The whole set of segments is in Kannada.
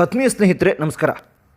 ಆತ್ಮೀಯ ಸ್ನೇಹಿತರೆ, ನಮಸ್ಕಾರ.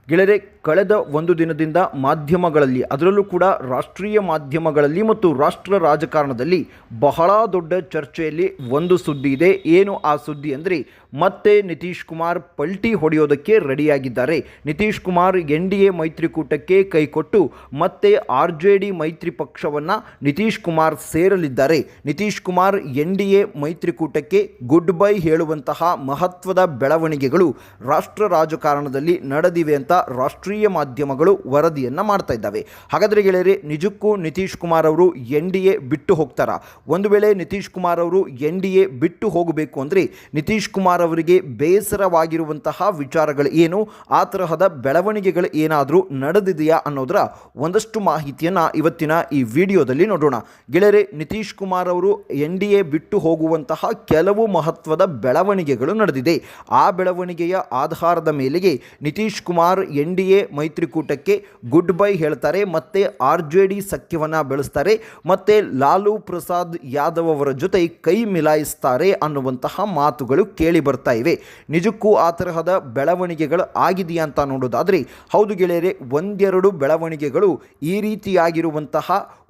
ಗೆಳೆಯರೆ, ಕಳೆದ ಒಂದು ದಿನದಿಂದ ಮಾಧ್ಯಮಗಳಲ್ಲಿ, ಅದರಲ್ಲೂ ಕೂಡ ರಾಷ್ಟ್ರೀಯ ಮಾಧ್ಯಮಗಳಲ್ಲಿ ಮತ್ತು ರಾಷ್ಟ್ರ ರಾಜಕಾರಣದಲ್ಲಿ ಬಹಳ ದೊಡ್ಡ ಚರ್ಚೆಯಲ್ಲಿ ಒಂದು ಸುದ್ದಿ ಇದೆ. ಏನು ಆ ಸುದ್ದಿ ಅಂದರೆ ಮತ್ತೆ ನಿತೀಶ್ ಕುಮಾರ್ ಪಲ್ಟಿ ಹೊಡೆಯೋದಕ್ಕೆ ರೆಡಿಯಾಗಿದ್ದಾರೆ. Nitish Kumar N D A ಮೈತ್ರಿಕೂಟಕ್ಕೆ ಕೈಕೊಟ್ಟು ಮತ್ತೆ ಆರ್ ಜೆ ಡಿ ಮೈತ್ರಿ ಪಕ್ಷವನ್ನು Nitish Kumar ಸೇರಲಿದ್ದಾರೆ. Nitish Kumar N D A ಮೈತ್ರಿಕೂಟಕ್ಕೆ goodbye ಹೇಳುವಂತಹ ಮಹತ್ವದ ಬೆಳವಣಿಗೆಗಳು ರಾಷ್ಟ್ರ ರಾಜಕಾರಣದಲ್ಲಿ ನಡೆದಿವೆ ಅಂತ ರಾಷ್ಟ್ರೀಯ ಮಾಧ್ಯಮಗಳು ವರದಿಯನ್ನು ಮಾಡ್ತಾ ಇದ್ದಾವೆ. ಹಾಗಾದರೆ ಗೆಳೆಯರೆ, ನಿಜಕ್ಕೂ ನಿತೀಶ್ ಕುಮಾರ್ ಅವರು ಎನ್ ಡಿ ಎ ಬಿಟ್ಟು ಹೋಗ್ತಾರಾ? ಒಂದು ವೇಳೆ ನಿತೀಶ್ ಕುಮಾರ್ ಅವರು ಎನ್ ಡಿ ಎ ಬಿಟ್ಟು ಹೋಗಬೇಕು ಅಂದರೆ ನಿತೀಶ್ ಕುಮಾರ್ ಅವರಿಗೆ ಬೇಸರವಾಗಿರುವಂತಹ ವಿಚಾರಗಳು ಏನು? ಆ ತರಹದ ಬೆಳವಣಿಗೆಗಳು ಏನಾದರೂ ನಡೆದಿದೆಯಾ ಅನ್ನೋದರ ಒಂದಷ್ಟು ಮಾಹಿತಿಯನ್ನು ಇವತ್ತಿನ ಈ ವಿಡಿಯೋದಲ್ಲಿ ನೋಡೋಣ. ಗೆಳೆಯರೆ, ನಿತೀಶ್ ಕುಮಾರ್ ಅವರು ಎನ್ ಡಿ ಎ ಬಿಟ್ಟು ಹೋಗುವಂತಹ ಕೆಲವು ಮಹತ್ವದ ಬೆಳವಣಿಗೆಗಳು ನಡೆದಿದೆ. ಆ ಬೆಳವಣಿಗೆಯ ಆಧಾರದ ಮೇಲೆಗೆ Nitish Kumar N D A ಮೈತ್ರಿಕೂಟಕ್ಕೆ goodbye ಹೇಳ್ತಾರೆ, ಮತ್ತೆ ಆರ್ ಜೆ ಡಿ ಸಖ್ಯವನ್ನು ಬೆಳೆಸ್ತಾರೆ, ಮತ್ತೆ ಲಾಲು ಪ್ರಸಾದ್ ಯಾದವ್ ಅವರ ಜೊತೆ ಕೈ ಮಿಲಾಯಿಸ್ತಾರೆ ಅನ್ನುವಂತಹ ಮಾತುಗಳು ಕೇಳಿ ಬರ್ತಾ ಇವೆ. ನಿಜಕ್ಕೂ ಆ ತರಹದ ಬೆಳವಣಿಗೆಗಳು ಆಗಿದೆಯಾ ಅಂತ ನೋಡೋದಾದರೆ, ಹೌದು ಗೆಳೆಯರೆ, ಒಂದೆರಡು ಬೆಳವಣಿಗೆಗಳು ಈ ರೀತಿಯಾಗಿರುವಂತಹ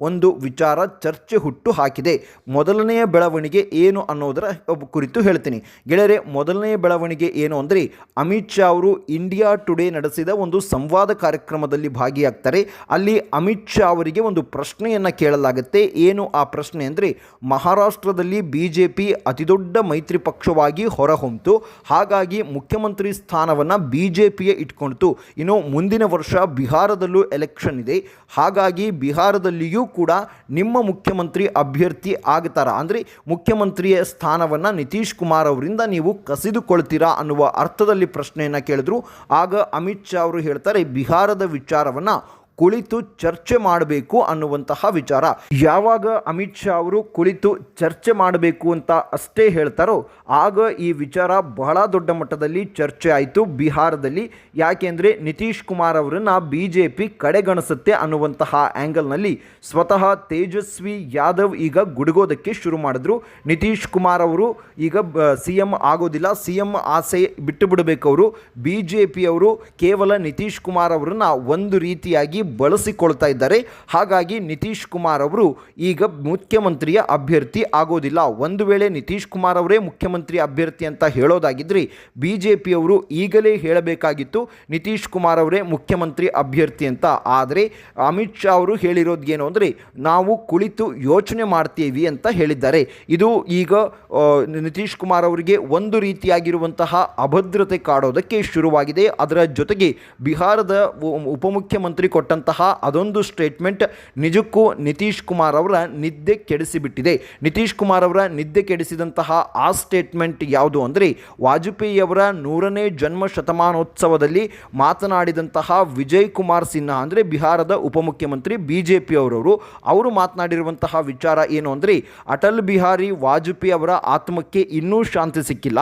ಒಂದು ವಿಚಾರ ಚರ್ಚೆ ಹುಟ್ಟು ಹಾಕಿದೆ. ಮೊದಲನೆಯ ಬೆಳವಣಿಗೆ ಏನು ಅನ್ನೋದರ ಕುರಿತು ಹೇಳ್ತೀನಿ. ಗೆಳೆಯರೆ, ಮೊದಲನೆಯ ಬೆಳವಣಿಗೆ ಏನು ಅಂದರೆ, ಅಮಿತ್ ಶಾ ಅವರು ಇಂಡಿಯಾ ಟುಡೇ ನಡೆಸಿದ ಒಂದು ಸಂವಾದ ಕಾರ್ಯಕ್ರಮದಲ್ಲಿ ಭಾಗಿಯಾಗ್ತಾರೆ. ಅಲ್ಲಿ ಅಮಿತ್ ಶಾ ಅವರಿಗೆ ಒಂದು ಪ್ರಶ್ನೆಯನ್ನು ಕೇಳಲಾಗುತ್ತೆ. ಏನು ಆ ಪ್ರಶ್ನೆ ಅಂದರೆ, ಮಹಾರಾಷ್ಟ್ರದಲ್ಲಿ ಬಿ ಜೆ ಪಿ ಅತಿದೊಡ್ಡ ಮೈತ್ರಿ ಪಕ್ಷವಾಗಿ ಹೊರಹೊಮ್ಮಿತು ಹಾಗಾಗಿ ಮುಖ್ಯಮಂತ್ರಿ ಸ್ಥಾನವನ್ನು ಬಿ ಜೆ ಪಿಯೇ ಇಟ್ಕೊಳ್ತು ಇನ್ನು ಮುಂದಿನ ವರ್ಷ ಬಿಹಾರದಲ್ಲೂ ಎಲೆಕ್ಷನ್ ಇದೆ. ಹಾಗಾಗಿ ಬಿಹಾರದಲ್ಲಿಯೂ ಕೂಡ ನಿಮ್ಮ ಮುಖ್ಯಮಂತ್ರಿ ಅಭ್ಯರ್ಥಿ ಆಗ್ತಾರ? ಅಂದರೆ ಮುಖ್ಯಮಂತ್ರಿಯ ಸ್ಥಾನವನ್ನು ನಿತೀಶ್ ಕುಮಾರ್ ಅವರಿಂದ ನೀವು ಕಸಿದುಕೊಳ್ತೀರಾ ಅನ್ನುವ ಅರ್ಥದಲ್ಲಿ ಪ್ರಶ್ನೆಯನ್ನು ಕೇಳಿದ್ರು. ಆಗ ಅಮಿತ್ ಶಾ ಅವರು ಹೇಳ್ತಾರೆ, ಬಿಹಾರದ ವಿಚಾರವನ್ನು ಕುಳಿತು ಚರ್ಚೆ ಮಾಡಬೇಕು ಅನ್ನುವಂತಹ ವಿಚಾರ. ಯಾವಾಗ ಅಮಿತ್ ಶಾ ಅವರು ಕುಳಿತು ಚರ್ಚೆ ಮಾಡಬೇಕು ಅಂತ ಅಷ್ಟೇ ಹೇಳ್ತಾರೋ, ಆಗ ಈ ವಿಚಾರ ಬಹಳ ದೊಡ್ಡ ಮಟ್ಟದಲ್ಲಿ ಚರ್ಚೆ ಆಯಿತು ಬಿಹಾರದಲ್ಲಿ. ಯಾಕೆಂದರೆ ನಿತೀಶ್ ಕುಮಾರ್ ಅವರನ್ನು ಬಿ ಜೆ ಪಿ ಕಡೆಗಣಿಸುತ್ತೆ ಅನ್ನುವಂತಹ ಆ್ಯಂಗಲ್ನಲ್ಲಿ ಸ್ವತಃ ತೇಜಸ್ವಿ ಯಾದವ್ ಈಗ ಗುಡುಗೋದಕ್ಕೆ ಶುರು ಮಾಡಿದ್ರು. ನಿತೀಶ್ ಕುಮಾರ್ ಅವರು ಈಗ ಸಿ ಎಂ ಆಗೋದಿಲ್ಲ. ಸಿ ಎಂ ಆಸೆ ಬಿಟ್ಟು ಬಿಡಬೇಕು ಅವರು. ಬಿ ಜೆ ಪಿಯವರು ಕೇವಲ ನಿತೀಶ್ ಕುಮಾರ್ ಅವರನ್ನು ಒಂದು ರೀತಿಯಾಗಿ ಬಳಸಿಕೊಳ್ತಾ ಇದ್ದಾರೆ. ಹಾಗಾಗಿ ನಿತೀಶ್ ಕುಮಾರ್ ಅವರು ಈಗ ಮುಖ್ಯಮಂತ್ರಿಯ ಅಭ್ಯರ್ಥಿ ಆಗೋದಿಲ್ಲ. ಒಂದು ವೇಳೆ ನಿತೀಶ್ ಕುಮಾರ್ ಅವರೇ ಮುಖ್ಯಮಂತ್ರಿ ಅಭ್ಯರ್ಥಿ ಅಂತ ಹೇಳೋದಾಗಿದ್ದರೆ ಬಿ ಜೆ ಪಿಯವರು ಈಗಲೇ ಹೇಳಬೇಕಾಗಿತ್ತು ನಿತೀಶ್ ಕುಮಾರ್ ಅವರೇ ಮುಖ್ಯಮಂತ್ರಿ ಅಭ್ಯರ್ಥಿ ಅಂತ. ಆದರೆ ಅಮಿತ್ ಶಾ ಅವರು ಹೇಳಿರೋದು ಏನು ಅಂದರೆ ನಾವು ಕುಳಿತು ಯೋಚನೆ ಮಾಡ್ತೀವಿ ಅಂತ ಹೇಳಿದ್ದಾರೆ. ಇದು ಈಗ ನಿತೀಶ್ ಕುಮಾರ್ ಅವರಿಗೆ ಒಂದು ರೀತಿಯಾಗಿರುವಂತಹ ಅಭದ್ರತೆ ಕಾಡೋದಕ್ಕೆ ಶುರುವಾಗಿದೆ. ಅದರ ಜೊತೆಗೆ ಬಿಹಾರದ ಉಪಮುಖ್ಯಮಂತ್ರಿ ಉಪಮುಖ್ಯಮಂತ್ರಿ ಕೊಟ್ಟಂತಹ ಅದೊಂದು ಸ್ಟೇಟ್ಮೆಂಟ್ ನಿಜಕ್ಕೂ ನಿತೀಶ್ ಕುಮಾರ್ ಅವರ ನಿದ್ದೆ ಕೆಡಿಸಿಬಿಟ್ಟಿದೆ. ನಿತೀಶ್ ಕುಮಾರ್ ಅವರ ನಿದ್ದೆ ಕೆಡಿಸಿದಂತಹ ಆ ಸ್ಟೇಟ್ಮೆಂಟ್ ಯಾವುದು ಅಂದರೆ, ವಾಜಪೇಯಿ ಅವರ ನೂರನೇ ಜನ್ಮ ಶತಮಾನೋತ್ಸವದಲ್ಲಿ ಮಾತನಾಡಿದಂತಹ ವಿಜಯ್ ಕುಮಾರ್ ಸಿನ್ಹಾ ಅಂದರೆ ಬಿಹಾರದ ಉಪಮುಖ್ಯಮಂತ್ರಿ ಬಿ ಜೆ ಪಿಯವರವರು ಅವರು ಮಾತನಾಡಿರುವಂತಹ ವಿಚಾರ ಏನು ಅಂದರೆ, ಅಟಲ್ ಬಿಹಾರಿ ವಾಜಪೇಯಿ ಅವರ ಆತ್ಮಕ್ಕೆ ಇನ್ನೂ ಶಾಂತಿ ಸಿಕ್ಕಿಲ್ಲ.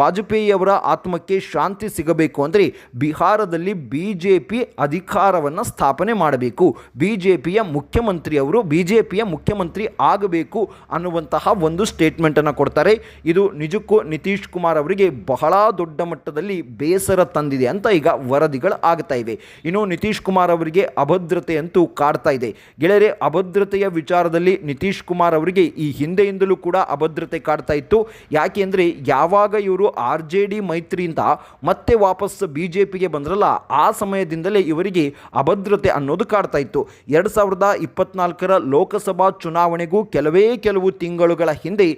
ವಾಜಪೇಯಿ ಅವರ ಆತ್ಮಕ್ಕೆ ಶಾಂತಿ ಸಿಗಬೇಕು ಅಂದರೆ, ಬಿಹಾರದಲ್ಲಿ ಬಿ ಜೆ ಪಿ ಅಧಿಕಾರವನ್ನು ಸ್ಥಾಪನೆ ಮಾಡಬೇಕು. ಬಿ ಜೆ ಪಿಯ ಮುಖ್ಯಮಂತ್ರಿಯವರು ಬಿ ಜೆ ಪಿಯ ಮುಖ್ಯಮಂತ್ರಿ ಆಗಬೇಕು ಅನ್ನುವಂತಹ ಒಂದು ಸ್ಟೇಟ್ಮೆಂಟನ್ನು ಕೊಡ್ತಾರೆ. ಇದು ನಿಜಕ್ಕೂ ನಿತೀಶ್ ಕುಮಾರ್ ಅವರಿಗೆ ಬಹಳ ದೊಡ್ಡ ಮಟ್ಟದಲ್ಲಿ ಬೇಸರ ತಂದಿದೆ ಅಂತ ಈಗ ವರದಿಗಳು ಆಗ್ತಾ ಇವೆ. ಇನ್ನು ನಿತೀಶ್ ಕುಮಾರ್ ಅವರಿಗೆ ಅಭದ್ರತೆ ಅಂತೂ ಕಾಡ್ತಾ ಇದೆ. ಗೆಳೆಯರೆ, ಅಭದ್ರತೆಯ ವಿಚಾರದಲ್ಲಿ ನಿತೀಶ್ ಕುಮಾರ್ ಅವರಿಗೆ ಈ ಹಿಂದೆಯಿಂದಲೂ ಕೂಡ ಅಭದ್ರತೆ ಕಾಡ್ತಾ ಇತ್ತು. ಯಾಕೆ ಅಂದರೆ ಯಾವಾಗ ಇವರು ಆರ್ ಜೆ ಡಿ ಮೈತ್ರಿಯಿಂದ ಮತ್ತೆ ವಾಪಸ್ ಬಿ ಜೆ ಪಿಗೆ ಬಂದ್ರಲ್ಲ, ಆ ಸಮಯದಿಂದಲೇ ಇವರಿಗೆ ಅಭದ್ರತೆ ಅನ್ನೋದು ಕಾಡ್ತಾ ಇತ್ತು. ಎರಡು ಸಾವಿರದ ಇಪ್ಪತ್ನಾಲ್ಕರ ಲೋಕಸಭಾ ಚುನಾವಣೆಗೂ ಕೆಲವೇ ಕೆಲವು ತಿಂಗಳುಗಳ ಹಿಂದೆ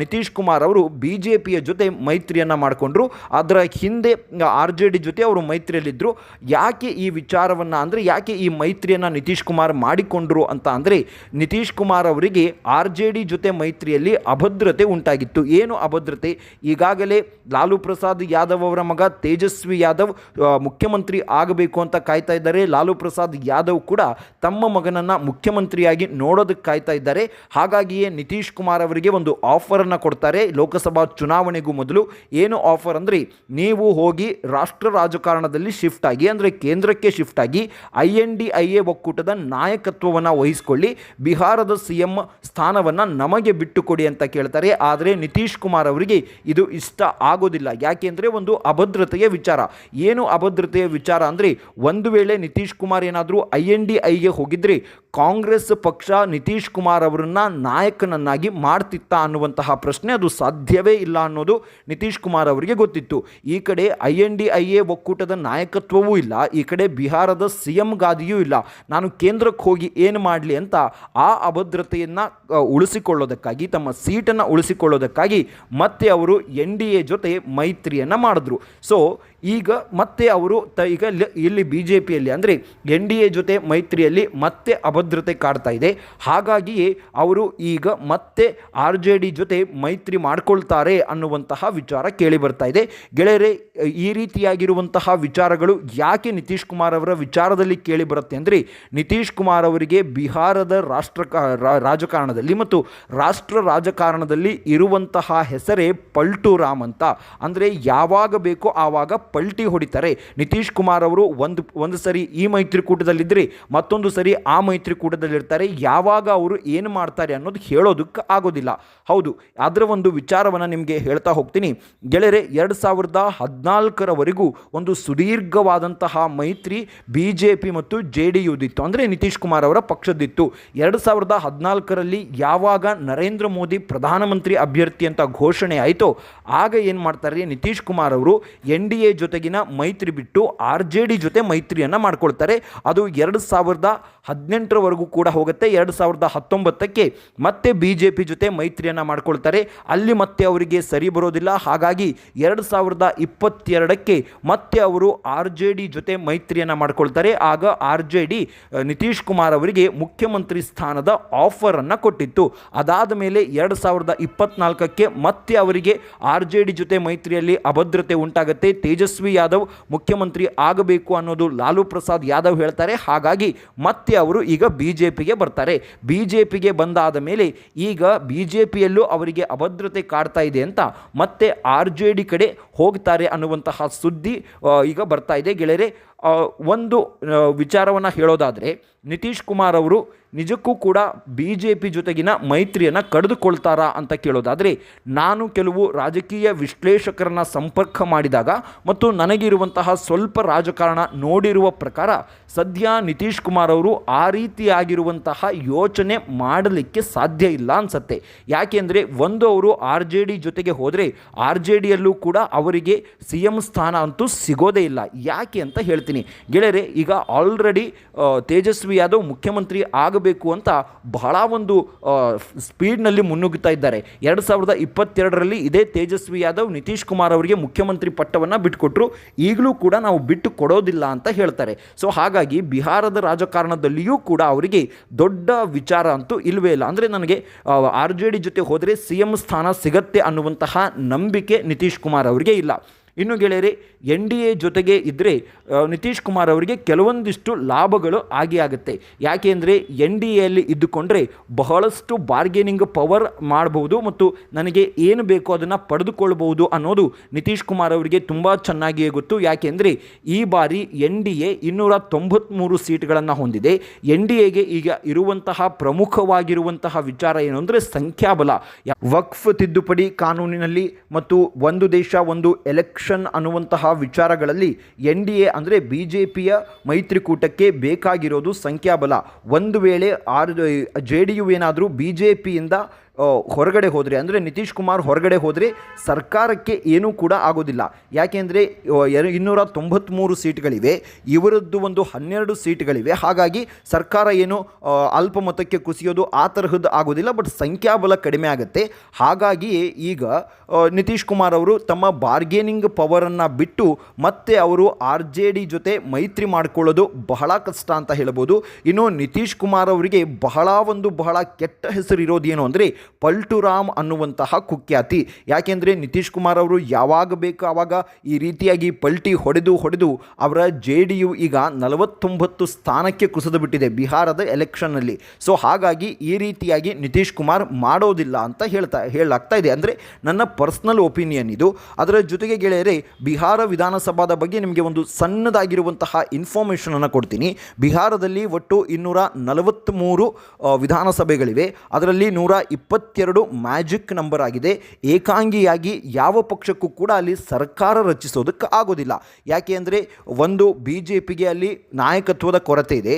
ನಿತೀಶ್ ಕುಮಾರ್ ಅವರು ಬಿ ಜೆ ಪಿಯ ಜೊತೆ ಮೈತ್ರಿಯನ್ನು ಮಾಡಿಕೊಂಡ್ರು. ಅದರ ಹಿಂದೆ ಆರ್ ಜೆ ಡಿ ಜೊತೆ ಅವರು ಮೈತ್ರಿಯಲ್ಲಿದ್ದರು ಯಾಕೆ ಈ ವಿಚಾರವನ್ನು ಅಂದರೆ, ಯಾಕೆ ಈ ಮೈತ್ರಿಯನ್ನು ನಿತೀಶ್ ಕುಮಾರ್ ಮಾಡಿಕೊಂಡ್ರು ಅಂತ ಅಂದರೆ, ನಿತೀಶ್ ಕುಮಾರ್ ಅವರಿಗೆ ಆರ್ ಜೆ ಡಿ ಜೊತೆ ಮೈತ್ರಿಯಲ್ಲಿ ಅಭದ್ರತೆ ಉಂಟಾಗಿತ್ತು. ಏನು ಅಭದ್ರತೆ? ಈಗಾಗಲೇ ಲಾಲು ಪ್ರಸಾದ್ ಯಾದವ್ ಅವರ ಮಗ ತೇಜಸ್ವಿ ಯಾದವ್ ಮುಖ್ಯಮಂತ್ರಿ ಆಗಬೇಕು ಅಂತ ಕಾಯ್ತಾ ಇದ್ದಾರೆ. ಲಾಲು ಪ್ರಸಾದ್ ಪ್ರಸಾದ್ ಯಾದವ್ ಕೂಡ ತಮ್ಮ ಮಗನನ್ನು ಮುಖ್ಯಮಂತ್ರಿಯಾಗಿ ನೋಡೋದಕ್ಕೆ ಕಾಯ್ತಾ ಇದ್ದಾರೆ. ಹಾಗಾಗಿಯೇ ನಿತೀಶ್ ಕುಮಾರ್ ಅವರಿಗೆ ಒಂದು ಆಫರನ್ನು ಕೊಡ್ತಾರೆ. ಲೋಕಸಭಾ ಚುನಾವಣೆಗೂ ಮೊದಲು ಏನು ಆಫರ್ ಅಂದರೆ ನೀವು ಹೋಗಿ ರಾಷ್ಟ್ರ ರಾಜಕಾರಣದಲ್ಲಿ ಶಿಫ್ಟ್ ಆಗಿ, ಅಂದರೆ ಕೇಂದ್ರಕ್ಕೆ ಶಿಫ್ಟ್ ಆಗಿ I N D I A ಒಕ್ಕೂಟದ ನಾಯಕತ್ವವನ್ನು ವಹಿಸಿಕೊಳ್ಳಿ. ಬಿಹಾರದ ಸಿ ಎಂ ಸ್ಥಾನವನ್ನು ನಮಗೆ ಬಿಟ್ಟುಕೊಡಿ ಅಂತ ಕೇಳ್ತಾರೆ. ಆದರೆ ನಿತೀಶ್ ಕುಮಾರ್ ಅವರಿಗೆ ಇದು ಇಷ್ಟ ಆಗೋದಿಲ್ಲ. ಯಾಕೆಂದರೆ ಒಂದು ಅಭದ್ರತೆಯ ವಿಚಾರ. ಏನು ಅಭದ್ರತೆಯ ವಿಚಾರ ಅಂದರೆ ಒಂದು ವೇಳೆ ನಿತೀಶ್ ಕುಮಾರ್ ಏನಾದರೂ ಐ ಎನ್ ಡಿ ಐಗೆ ಹೋಗಿದ್ರೆ ಕಾಂಗ್ರೆಸ್ ಪಕ್ಷ ನಿತೀಶ್ ಕುಮಾರ್ ಅವರನ್ನು ನಾಯಕನನ್ನಾಗಿ ಮಾಡ್ತಿತ್ತಾ ಅನ್ನುವಂತಹ ಪ್ರಶ್ನೆ ಅದು ಸಾಧ್ಯವೇ ಇಲ್ಲ ಅನ್ನೋದು ನಿತೀಶ್ ಕುಮಾರ್ ಅವರಿಗೆ ಗೊತ್ತಿತ್ತು. ಈ ಕಡೆ I N D I A ಒಕ್ಕೂಟದ ನಾಯಕತ್ವವೂ ಇಲ್ಲ, ಈ ಕಡೆ ಬಿಹಾರದ ಸಿ ಎಂ ಗಾದಿಯೂ ಇಲ್ಲ. ನಾನು ಕೇಂದ್ರಕ್ಕೆ ಹೋಗಿ ಏನು ಮಾಡಲಿ ಅಂತ ಆ ಅಭದ್ರತೆಯನ್ನು ಉಳಿಸಿಕೊಳ್ಳೋದಕ್ಕಾಗಿ, ತಮ್ಮ ಸೀಟನ್ನು ಉಳಿಸಿಕೊಳ್ಳೋದಕ್ಕಾಗಿ ಮತ್ತೆ ಅವರು ಎನ್ ಡಿ ಎ ಜೊತೆ ಮೈತ್ರಿಯನ್ನು ಮಾಡಿದ್ರು. ಸೊ ಈಗ ಮತ್ತೆ ಅವರು ತ, ಈಗ ಇಲ್ಲಿ- ಬಿ ಜೆ ಪಿಯಲ್ಲಿ ಅಂದರೆ ಎನ್ ಡಿ ಎ ಜೊತೆ ಮೈತ್ರಿಯಲ್ಲಿ ಮತ್ತೆ ಅಭದ್ರತೆ ಕಾಡ್ತಾ ಇದೆ. ಹಾಗಾಗಿಯೇ ಅವರು ಈಗ ಮತ್ತೆ ಆರ್ ಜೆ ಡಿ ಜೊತೆ ಮೈತ್ರಿ ಮಾಡ್ಕೊಳ್ತಾರೆ ಅನ್ನುವಂತಹ ವಿಚಾರ ಕೇಳಿ ಬರ್ತಾ ಇದೆ. ಗೆಳೆಯರೆ, ಈ ರೀತಿಯಾಗಿರುವಂತಹ ವಿಚಾರಗಳು ಯಾಕೆ ನಿತೀಶ್ ಕುಮಾರ್ ಅವರ ವಿಚಾರದಲ್ಲಿ ಕೇಳಿ ಬರುತ್ತೆ ಅಂದರೆ, ನಿತೀಶ್ ಕುಮಾರ್ ಅವರಿಗೆ ಬಿಹಾರದ ರಾಷ್ಟ್ರ ರಾಜಕಾರಣದಲ್ಲಿ ಮತ್ತು ರಾಷ್ಟ್ರ ರಾಜಕಾರಣದಲ್ಲಿ ಇರುವಂತಹ ಹೆಸರೇ ಪಲ್ಟು ರಾಮ್ ಅಂತ. ಅಂದರೆ ಯಾವಾಗ ಬೇಕೋ ಆವಾಗ ಪಲ್ಟಿ ಹೊಡಿತಾರೆ. ನಿತೀಶ್ ಕುಮಾರ್ ಅವರು ಒಂದು ಒಂದು ಸರಿ ಈ ಮೈತ್ರಿಕೂಟದಲ್ಲಿದ್ದರೆ ಮತ್ತೊಂದು ಸರಿ ಆ ಮೈತ್ರಿಕೂಟದಲ್ಲಿರ್ತಾರೆ. ಯಾವಾಗ ಅವರು ಏನು ಮಾಡ್ತಾರೆ ಅನ್ನೋದು ಹೇಳೋದಕ್ಕೆ ಆಗೋದಿಲ್ಲ. ಹೌದು ಅದರ ಒಂದು ವಿಚಾರವನ್ನು ನಿಮಗೆ ಹೇಳ್ತಾ ಹೋಗ್ತೀನಿ. ಗೆಳೆಯರೆ, ಎರಡು ಸಾವಿರದ ಹದಿನಾಲ್ಕರವರೆಗೂ ಒಂದು ಸುದೀರ್ಘವಾದಂತಹ ಮೈತ್ರಿ ಬಿ ಜೆ ಪಿ ಮತ್ತು ಜೆ ಡಿ ಯುದಿತ್ತು ಅಂದರೆ ನಿತೀಶ್ ಕುಮಾರ್ ಅವರ ಪಕ್ಷದಿತ್ತು ಎರಡು ಸಾವಿರದ ಹದಿನಾಲ್ಕರಲ್ಲಿ ಯಾವಾಗ ನರೇಂದ್ರ ಮೋದಿ ಪ್ರಧಾನಮಂತ್ರಿ ಅಭ್ಯರ್ಥಿ ಅಂತ ಘೋಷಣೆ ಆಯಿತೋ, ಆಗ ಏನು ಮಾಡ್ತಾರೆ ನಿತೀಶ್ ಕುಮಾರ್ ಅವರು ಎನ್ ಡಿ ಎ ಜೊತೆಗಿನ ಮೈತ್ರಿ ಬಿಟ್ಟು ಆರ್ ಜೆ ಡಿ ಜೊತೆ ಮೈತ್ರಿಯನ್ನು ಮಾಡ್ಕೊಳ್ತಾರೆ. ಅದು ಎರಡು ಸಾವಿರದ ಹದಿನೆಂಟರವರೆಗೂ ಕೂಡ ಹೋಗುತ್ತೆ. ಎರಡು ಸಾವಿರದ ಹತ್ತೊಂಬತ್ತಕ್ಕೆ ಮತ್ತೆ ಬಿ ಜೆ ಪಿ ಜೊತೆ ಮೈತ್ರಿಯನ್ನು ಮಾಡ್ಕೊಳ್ತಾರೆ. ಅಲ್ಲಿ ಮತ್ತೆ ಅವರಿಗೆ ಸರಿ ಬರೋದಿಲ್ಲ. ಹಾಗಾಗಿ ಎರಡು ಸಾವಿರದ ಇಪ್ಪತ್ತೆರಡಕ್ಕೆ ಮತ್ತೆ ಅವರು ಆರ್ ಜೆ ಡಿ ಜೊತೆ ಮೈತ್ರಿಯನ್ನು ಮಾಡ್ಕೊಳ್ತಾರೆ. ಆಗ R J D Nitish Kumar ಅವರಿಗೆ ಮುಖ್ಯಮಂತ್ರಿ ಸ್ಥಾನದ ಆಫರನ್ನು ಕೊಟ್ಟಿತ್ತು. ಅದಾದ ಮೇಲೆ ಎರಡು ಸಾವಿರದ ಇಪ್ಪತ್ನಾಲ್ಕಕ್ಕೆ ಮತ್ತೆ ಅವರಿಗೆ ಆರ್ ಜೆ ಡಿ ಜೊತೆ ಮೈತ್ರಿಯಲ್ಲಿ ಅಭದ್ರತೆ ಉಂಟಾಗುತ್ತೆ. ತೇಜಸ್ವಿ ಯಾದವ್ ಮುಖ್ಯಮಂತ್ರಿ ಆಗಬೇಕು ಅನ್ನೋದು ಲಾಲು ಪ್ರಸಾದ್ ಯಾದವ್ ಹೇಳ್ತಾರೆ. ಹಾಗಾಗಿ ಮತ್ತೆ ಅವರು ಈಗ ಬಿ ಜೆ ಪಿಗೆ ಬರ್ತಾರೆ. ಬಿ ಜೆ ಪಿಗೆ ಬಂದಾದ ಮೇಲೆ ಈಗ ಬಿ ಜೆ ಪಿಯಲ್ಲೂ ಅವರಿಗೆ ಅಭದ್ರತೆ ಕಾಡ್ತಾ ಇದೆ ಅಂತ ಮತ್ತೆ ಆರ್ ಜೆ ಡಿ ಕಡೆ ಹೋಗ್ತಾರೆ ಅನ್ನುವಂತಹ ಸುದ್ದಿ ಈಗ ಬರ್ತಾ ಇದೆ. ಗೆಳೆಯರೆ ಒಂದು ವಿಚಾರವನ್ನು ಹೇಳೋದಾದರೆ, ನಿತೀಶ್ ಕುಮಾರ್ ಅವರು ನಿಜಕ್ಕೂ ಕೂಡ ಬಿ ಜೆ ಪಿ ಜೊತೆಗಿನ ಮೈತ್ರಿಯನ್ನು ಕಡಿದುಕೊಳ್ತಾರಾ ಅಂತ ಕೇಳೋದಾದರೆ, ನಾನು ಕೆಲವು ರಾಜಕೀಯ ವಿಶ್ಲೇಷಕರನ್ನು ಸಂಪರ್ಕ ಮಾಡಿದಾಗ ಮತ್ತು ನನಗಿರುವಂತಹ ಸ್ವಲ್ಪ ರಾಜಕಾರಣ ನೋಡಿರುವ ಪ್ರಕಾರ ಸದ್ಯ ನಿತೀಶ್ ಕುಮಾರ್ ಅವರು ಆ ರೀತಿಯಾಗಿರುವಂತಹ ಯೋಚನೆ ಮಾಡಲಿಕ್ಕೆ ಸಾಧ್ಯ ಇಲ್ಲ ಅನಿಸತ್ತೆ. ಯಾಕೆಂದರೆ ಒಂದು ಅವರು ಆರ್ ಜೆ ಡಿ ಜೊತೆಗೆ ಹೋದರೆ ಆರ್ ಜೆ ಡಿಯಲ್ಲೂ ಕೂಡ ಅವರಿಗೆ ಸಿ ಎಂ ಸ್ಥಾನ ಅಂತೂ ಸಿಗೋದೇ ಇಲ್ಲ. ಯಾಕೆ ಅಂತ ಹೇಳ್ತೀನಿ. ಗೆಳೆಯರೆ, ಈಗ ಆಲ್ರೆಡಿ ತೇಜಸ್ವಿ ಯಾದವ್ ಮುಖ್ಯಮಂತ್ರಿ ಆಗಬೇಕು ಅಂತ ಬಹಳ ಒಂದು ಸ್ಪೀಡ್ನಲ್ಲಿ ಮುನ್ನುಗ್ಗುತ್ತಾ ಇದ್ದಾರೆ. ಎರಡು ಸಾವಿರದ ಇಪ್ಪತ್ತೆರಡರಲ್ಲಿ ಇದೇ ತೇಜಸ್ವಿ ಯಾದವ್ ನಿತೀಶ್ ಕುಮಾರ್ ಅವರಿಗೆ ಮುಖ್ಯಮಂತ್ರಿ ಪಟ್ಟವನ್ನು ಬಿಟ್ಟುಕೊಟ್ರು ಈಗಲೂ ಕೂಡ ನಾವು ಬಿಟ್ಟು ಕೊಡೋದಿಲ್ಲ ಅಂತ ಹೇಳ್ತಾರೆ. ಸೊ ಹಾಗಾಗಿ ಬಿಹಾರದ ರಾಜಕಾರಣದಲ್ಲಿಯೂ ಕೂಡ ಅವರಿಗೆ ದೊಡ್ಡ ವಿಚಾರ ಅಂತೂ ಇಲ್ಲವೇ ಇಲ್ಲ. ಅಂದರೆ ನನಗೆ ಆರ್ ಜೆ ಡಿ ಜೊತೆ ಹೋದರೆ ಸಿ ಎಂ ಸ್ಥಾನ ಸಿಗತ್ತೆ ಅನ್ನುವಂತಹ ನಂಬಿಕೆ ನಿತೀಶ್ ಕುಮಾರ್ ಅವರಿಗೆ ಇಲ್ಲ. ಇನ್ನು ಗೆಳೆಯರೆ, ಎನ್ ಡಿ ಎ ಜೊತೆಗೆ ಇದ್ದರೆ ನಿತೀಶ್ ಕುಮಾರ್ ಅವರಿಗೆ ಕೆಲವೊಂದಿಷ್ಟು ಲಾಭಗಳು ಆಗೇ ಆಗುತ್ತೆ. ಯಾಕೆಂದರೆ ಎನ್ ಡಿ ಎಲ್ಲಿ ಇದ್ದುಕೊಂಡ್ರೆ ಬಹಳಷ್ಟು ಬಾರ್ಗೇನಿಂಗ್ ಪವರ್ ಮಾಡಬಹುದು ಮತ್ತು ನನಗೆ ಏನು ಬೇಕೋ ಅದನ್ನು ಪಡೆದುಕೊಳ್ಳಬಹುದು ಅನ್ನೋದು ನಿತೀಶ್ ಕುಮಾರ್ ಅವರಿಗೆ ತುಂಬ ಚೆನ್ನಾಗಿಯೇ ಗೊತ್ತು. ಯಾಕೆಂದರೆ ಈ ಬಾರಿ ಎನ್ ಡಿ ಎ ಇನ್ನೂರ ತೊಂಬತ್ತ್ಮೂರು ಸೀಟ್ಗಳನ್ನು ಹೊಂದಿದೆ. ಎನ್ ಡಿ ಎಗೆ ಈಗ ಇರುವಂತಹ ಪ್ರಮುಖವಾಗಿರುವಂತಹ ವಿಚಾರ ಏನು ಅಂದರೆ, ಸಂಖ್ಯಾಬಲ. ವಕ್ಫ್ ತಿದ್ದುಪಡಿ ಕಾನೂನಿನಲ್ಲಿ ಮತ್ತು ಒಂದು ದೇಶ, ಒಂದು ಎಲೆಕ್ಷನ್ ಅನ್ನುವಂತಹ ವಿಚಾರಗಳಲ್ಲಿ ಎನ್ ಡಿ ಎ ಅಂದರೆ ಬಿ ಜೆ ಪಿಯ ಮೈತ್ರಿಕೂಟಕ್ಕೆ ಬೇಕಾಗಿರೋದು ಸಂಖ್ಯಾಬಲ. ಒಂದು ವೇಳೆ ಆರ್ ಜೆ ಡಿ ಯು ಏನಾದರೂ ಬಿ ಜೆ ಪಿಯಿಂದ ಹೊರಗಡೆ ಹೋದರೆ. ಅಂದರೆ ನಿತೀಶ್ ಕುಮಾರ್ ಹೊರಗಡೆ ಹೋದರೆ, ಸರ್ಕಾರಕ್ಕೆ ಏನೂ ಕೂಡ ಆಗೋದಿಲ್ಲ. ಯಾಕೆಂದರೆ ಇನ್ನೂರ ತೊಂಬತ್ತ್ಮೂರು ಸೀಟ್ಗಳಿವೆ. ಇವರದ್ದು ಒಂದು ಹನ್ನೆರಡು ಸೀಟ್ಗಳಿವೆ. ಹಾಗಾಗಿ ಸರ್ಕಾರ ಏನು ಅಲ್ಪಮತಕ್ಕೆ ಕುಸಿಯೋದು ಆ ತರಹದ್ದು ಆಗೋದಿಲ್ಲ, ಬಟ್ ಸಂಖ್ಯಾಬಲ ಕಡಿಮೆ ಆಗುತ್ತೆ. ಹಾಗಾಗಿ ಈಗ ನಿತೀಶ್ ಕುಮಾರ್ ಅವರು ತಮ್ಮ ಬಾರ್ಗೇನಿಂಗ್ ಪವರನ್ನು ಬಿಟ್ಟು ಮತ್ತೆ ಅವರು ಆರ್ ಜೆ ಡಿ ಜೊತೆ ಮೈತ್ರಿ ಮಾಡಿಕೊಳ್ಳೋದು ಬಹಳ ಕಷ್ಟ ಅಂತ ಹೇಳ್ಬೋದು. ಇನ್ನು ನಿತೀಶ್ ಕುಮಾರ್ ಅವರಿಗೆ ಬಹಳ ಒಂದು ಬಹಳ ಕೆಟ್ಟ ಹೆಸರು ಇರೋದೇನು ಅಂದರೆ ಪಲ್ಟುರಾಮ್ ಅನ್ನುವಂತಹ ಕುಖ್ಯಾತಿ. ಯಾಕೆಂದರೆ ನಿತೀಶ್ ಕುಮಾರ್ ಅವರು ಯಾವಾಗ ಬೇಕು ಆವಾಗ ಈ ರೀತಿಯಾಗಿ ಪಲ್ಟಿ ಹೊಡೆದು ಹೊಡೆದು ಅವರ ಜೆ ಡಿ ಯು ಈಗ ನಲವತ್ತೊಂಬತ್ತು ಸ್ಥಾನಕ್ಕೆ ಕುಸಿದು ಬಿಟ್ಟಿದೆ ಬಿಹಾರದ ಎಲೆಕ್ಷನ್ನಲ್ಲಿ. ಸೊ ಹಾಗಾಗಿ ಈ ರೀತಿಯಾಗಿ ನಿತೀಶ್ ಕುಮಾರ್ ಮಾಡೋದಿಲ್ಲ ಅಂತ ಹೇಳ್ತಾ, ಹೇಳಲಾಗ್ತಾ ಇದೆ. ಅಂದರೆ ನನ್ನ ಪರ್ಸ್ನಲ್ ಒಪಿನಿಯನ್ ಇದು. ಅದರ ಜೊತೆಗೆ ಗೆಳೆಯರೆ, ಬಿಹಾರ ವಿಧಾನಸಭಾದ ಬಗ್ಗೆ ನಿಮಗೆ ಒಂದು ಸಣ್ಣದಾಗಿರುವಂತಹ ಇನ್ಫಾರ್ಮೇಷನನ್ನು ಕೊಡ್ತೀನಿ. ಬಿಹಾರದಲ್ಲಿ ಒಟ್ಟು ಇನ್ನೂರ ನಲವತ್ತ್ಮೂರು ವಿಧಾನಸಭೆಗಳಿವೆ. ಅದರಲ್ಲಿ ನೂರ ಇಪ್ಪತ್ತೆರಡು ಮ್ಯಾಜಿಕ್ ನಂಬರ್ ಆಗಿದೆ. ಏಕಾಂಗಿಯಾಗಿ ಯಾವ ಪಕ್ಷಕ್ಕೂ ಕೂಡ ಅಲ್ಲಿ ಸರ್ಕಾರ ರಚಿಸೋದಕ್ಕೆ ಆಗೋದಿಲ್ಲ. ಯಾಕೆ ಅಂದರೆ ಒಂದು ಬಿ ಜೆ ಅಲ್ಲಿ ನಾಯಕತ್ವದ ಕೊರತೆ ಇದೆ.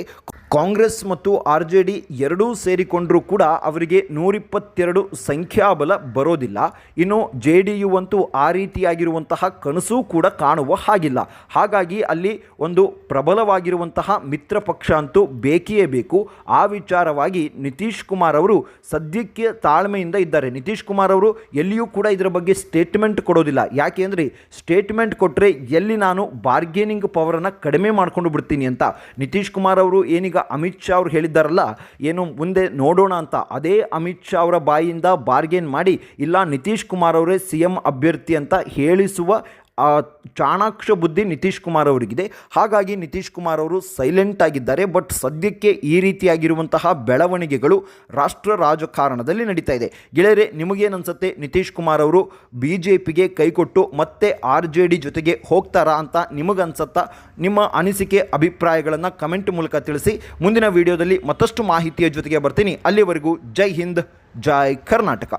ಕಾಂಗ್ರೆಸ್ ಮತ್ತು ಆರ್ ಜೆ ಡಿ ಎರಡೂ ಸೇರಿಕೊಂಡರೂ ಕೂಡ ಅವರಿಗೆ ನೂರಿಪ್ಪತ್ತೆರಡು ಸಂಖ್ಯಾಬಲ ಬರೋದಿಲ್ಲ. ಇನ್ನು ಜೆ ಡಿ ಯು ಅಂತೂ ಆ ರೀತಿಯಾಗಿರುವಂತಹ ಕನಸು ಕೂಡ ಕಾಣುವ ಹಾಗಿಲ್ಲ. ಹಾಗಾಗಿ ಅಲ್ಲಿ ಒಂದು ಪ್ರಬಲವಾಗಿರುವಂತಹ ಮಿತ್ರ ಪಕ್ಷ ಅಂತೂ ಬೇಕೇ ಬೇಕು. ಆ ವಿಚಾರವಾಗಿ ನಿತೀಶ್ ಕುಮಾರ್ ಅವರು ಸದ್ಯಕ್ಕೆ ತಾಳ್ಮೆಯಿಂದ ಇದ್ದಾರೆ. ನಿತೀಶ್ ಕುಮಾರ್ ಅವರು ಎಲ್ಲಿಯೂ ಕೂಡ ಇದರ ಬಗ್ಗೆ ಸ್ಟೇಟ್ಮೆಂಟ್ ಕೊಡೋದಿಲ್ಲ. ಯಾಕೆ ಅಂದರೆ ಸ್ಟೇಟ್ಮೆಂಟ್ ಕೊಟ್ಟರೆ ಎಲ್ಲಿ ನಾನು ಬಾರ್ಗೇನಿಂಗ್ ಪವರನ್ನು ಕಡಿಮೆ ಮಾಡಿಕೊಂಡು ಬಿಡ್ತೀನಿ ಅಂತ. ನಿತೀಶ್ ಕುಮಾರ್ ಅವರು ಏನೀಗ ಅಮಿತ್ ಶಾ ಅವರು ಹೇಳಿದ್ದಾರಲ್ಲ, ಏನು ಮುಂದೆ ನೋಡೋಣ ಅಂತ. ಅದೇ ಅಮಿತ್ ಶಾ ಅವರ ಬಾಯಿಯಿಂದ ಬಾರ್ಗೇನ್ ಮಾಡಿ, ಇಲ್ಲ ನಿತೀಶ್ ಕುಮಾರ್ ಅವರೇ ಸಿ ಎಂ ಅಭ್ಯರ್ಥಿ ಅಂತ ಹೇಳಿಸುವ ಆ ಚಾಣಾಕ್ಷ ಬುದ್ಧಿ ನಿತೀಶ್ ಕುಮಾರ್ ಅವರಿಗಿದೆ. ಹಾಗಾಗಿ ನಿತೀಶ್ ಕುಮಾರ್ ಅವರು ಸೈಲೆಂಟ್ ಆಗಿದ್ದಾರೆ ಬಟ್ ಸದ್ಯಕ್ಕೆ ಈ ರೀತಿಯಾಗಿರುವಂತಹ ಬೆಳವಣಿಗೆಗಳು ರಾಷ್ಟ್ರ ರಾಜಕಾರಣದಲ್ಲಿ ನಡೀತಾ ಇದೆ. ಗೆಳೆಯರೆ ನಿಮಗೇನನ್ಸುತ್ತೆ ನಿತೀಶ್ ಕುಮಾರ್ ಅವರು ಬಿ ಜೆ ಪಿಗೆ ಕೈಕೊಟ್ಟು ಮತ್ತೆ ಆರ್ ಜೆ ಡಿ ಜೊತೆಗೆ ಹೋಗ್ತಾರಾ ಅಂತ ನಿಮಗನ್ಸತ್ತಾ? ನಿಮ್ಮ ಅನಿಸಿಕೆ, ಅಭಿಪ್ರಾಯಗಳನ್ನು ಕಮೆಂಟ್ ಮೂಲಕ ತಿಳಿಸಿ. ಮುಂದಿನ ವಿಡಿಯೋದಲ್ಲಿ ಮತ್ತಷ್ಟು ಮಾಹಿತಿಯ ಜೊತೆಗೆ ಬರ್ತೀನಿ. ಅಲ್ಲಿವರೆಗೂ ಜೈ ಹಿಂದ್, ಜೈ ಕರ್ನಾಟಕ.